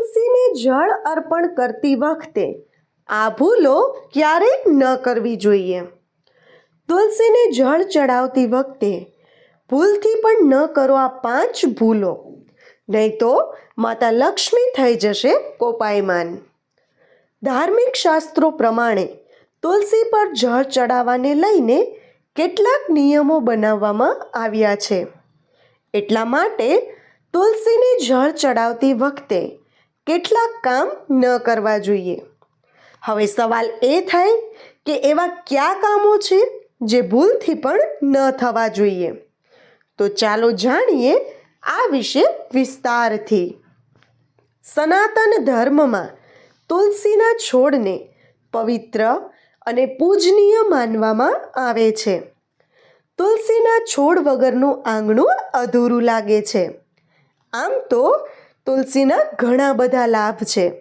તુલસીને જળ અર્પણ કરતી વખતે આ ભૂલો ક્યારેય ન કરવી જોઈએ. તુલસીને જળ ચડાવતી વખતે ભૂલથી પણ ન કરો આ પાંચ ભૂલો. નહીં તો માતા લક્ષ્મી થઈ જશે કોપાયમાન. ધાર્મિક શાસ્ત્રો પ્રમાણે તુલસી પર જળ ચડાવવાને લઈને કેટલાક નિયમો બનાવવામાં આવ્યા છે. એટલા માટે તુલસીને જળ ચડાવતી વખતે કેટલાક કામ ન કરવા જોઈએ. હવે સવાલ એ થાય કે એવા કયા કામો છે જે ભૂલથી પણ ન થવા જોઈએ? તો ચાલો જાણીએ આ વિશે વિસ્તારથી. સનાતન ધર્મમાં તુલસીના છોડને પવિત્ર અને પૂજનીય માનવામાં આવે છે. તુલસીના છોડ વગરનું આંગણું અધૂરું લાગે છે. આમ તો તુલસીના ઘણા બધા લાભ છે.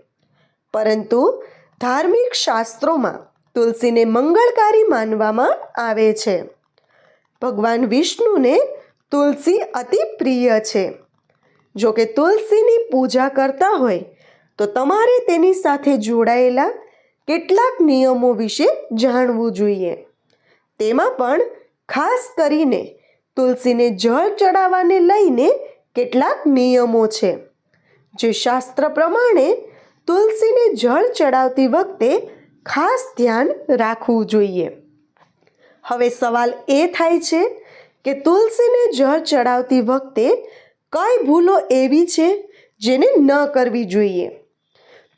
પરંતુ ધાર્મિક શાસ્ત્રોમાં તુલસીને મંગળકારી માનવામાં આવે છે. ભગવાન વિષ્ણુને તુલસી અતિ પ્રિય છે. જો કે તુલસીની પૂજા કરતા હોય, તો તમારે તેની સાથે જોડાયેલા કેટલાક નિયમો વિશે જાણવું જોઈએ. તેમાં પણ ખાસ કરીને તુલસીને જળ ચડાવવાને લઈને કેટલાક નિયમો છે. જે શાસ્ત્ર પ્રમાણે તુલસીને જળ ચડાવતી વખતે ખાસ ધ્યાન રાખવું જોઈએ. હવે સવાલ એ થાય છે કે તુલસીને જળ ચડાવતી વખતે કઈ ભૂલો એવી છે જેને ન કરવી જોઈએ?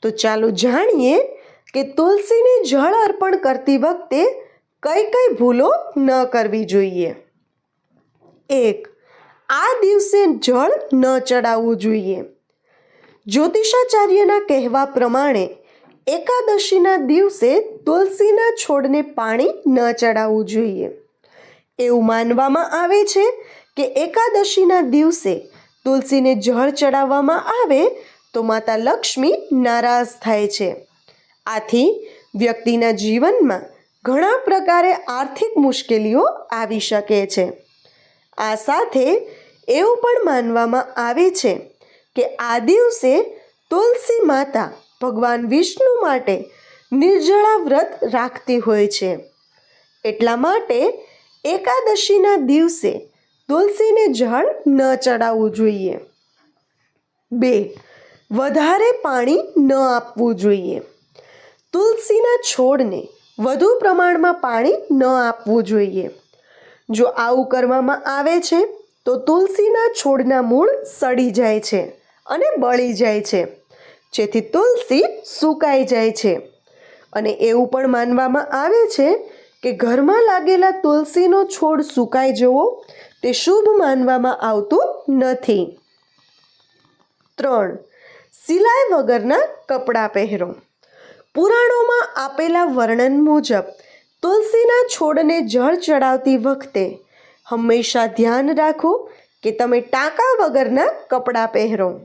તો ચાલો જાણીએ કે તુલસીને જળ અર્પણ કરતી વખતે કઈ કઈ ભૂલો ન કરવી જોઈએ. એક, આ દિવસે જળ ન ચડાવવું જોઈએ. જ્યોતિષાચાર્યના કહેવા પ્રમાણે, એકાદશીના દિવસે તુલસીના છોડને પાણી ન ચડાવવું જોઈએ. એવું માનવામાં આવે છે કે એકાદશીના દિવસે તુલસીને જળ ચડાવવામાં આવે તો માતા લક્ષ્મી નારાજ થાય છે. આથી વ્યક્તિના જીવનમાં ઘણા પ્રકારે આર્થિક મુશ્કેલીઓ આવી શકે છે. આ સાથે એવું પણ માનવામાં આવે છે કે આ દિવસે તુલસી માતા ભગવાન વિષ્ણુ માટે નિર્જળા વ્રત રાખતી હોય છે. એટલા માટે એકાદશીના દિવસે તુલસીને જળ ન ચડાવવું જોઈએ. બે, વધારે પાણી ન આપવું જોઈએ. તુલસીના છોડને વધુ પ્રમાણમાં પાણી ન આપવું જોઈએ. જો આવું કરવામાં આવે છે, તો તુલસીના છોડના મૂળ સડી જાય છે. અને બળી જાય છે. જેથી તુલસી સુકાઈ જાય છે. અને એવું પણ માનવામાં આવે છે કે ઘરમાં લાગેલા તુલસીનો છોડ સુકાઈ જવો તે શુભ માનવામાં આવતું નથી. ત્રણ. સિલાઈ વગરના કપડાં પહેરો. પુરાણોમાં આપેલા વર્ણન મુજબ, તુલસીના છોડને જળ ચડાવતી વખતે હંમેશા ધ્યાન રાખો કે તમે ટાંકા વગરના કપડાં પહેરો.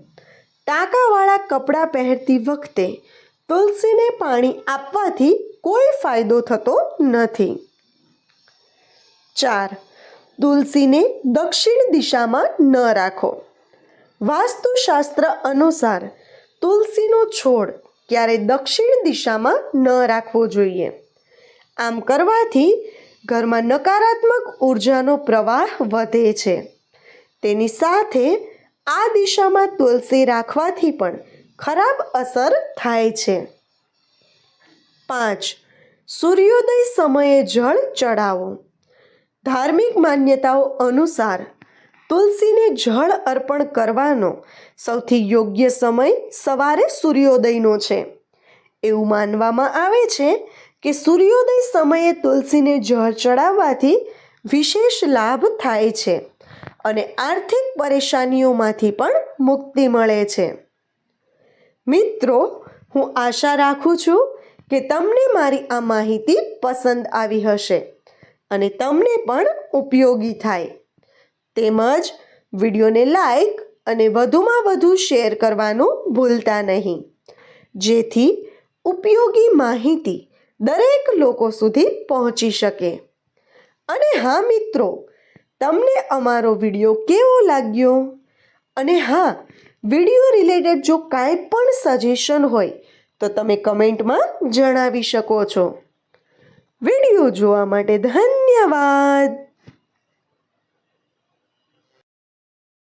ટાંકાવાળા કપડાં પહેરતી વખતે તુલસીને પાણી આપવાથી કોઈ ફાયદો થતો નથી. ચાર, તુલસીને દક્ષિણ દિશામાં ન રાખો. વાસ્તુશાસ્ત્ર અનુસાર તુલસીનો છોડ ક્યારે દક્ષિણ દિશામાં ન રાખવો જોઈએ. આમ કરવાથી ઘરમાં નકારાત્મક ઉર્જાનો પ્રવાહ વધે છે. તેની સાથે આ દિશામાં તુલસી રાખવાથી પણ ખરાબ અસર થાય છે. પાંચ. સૂર્યોદય સમયે જળ ચડાવો. ધાર્મિક માન્યતાઓ અનુસાર તુલસીને જળ અર્પણ કરવાનો સૌથી યોગ્ય સમય સવારે સૂર્યોદયનો છે. એવું માનવામાં આવે છે કે સૂર્યોદય સમયે તુલસીને જળ ચડાવવાથી વિશેષ લાભ થાય છે. અને આર્થિક પરેશાનીઓમાંથી પણ મુક્તિ મળે છે. મિત્રો, હું આશા રાખું છું કે તમને મારી આ માહિતી પસંદ આવી હશે અને તમને પણ ઉપયોગી થાય. તેમજ વિડીયોને લાઈક અને વધુમાં વધુ શેર કરવાનું ભૂલતા નહીં. જેથી ઉપયોગી માહિતી દરેક લોકો સુધી પહોંચી શકે. અને હા, મિત્રો તમને અમારો વીડિયો કેવો લાગ્યો? અને હા, વીડિયો રિલેટેડ જો કાંઈ પણ સજેશન હોય, તો તમે કમેન્ટમાં જણાવી શકો છો. વીડિયો જોવા માટે ધન્યવાદ!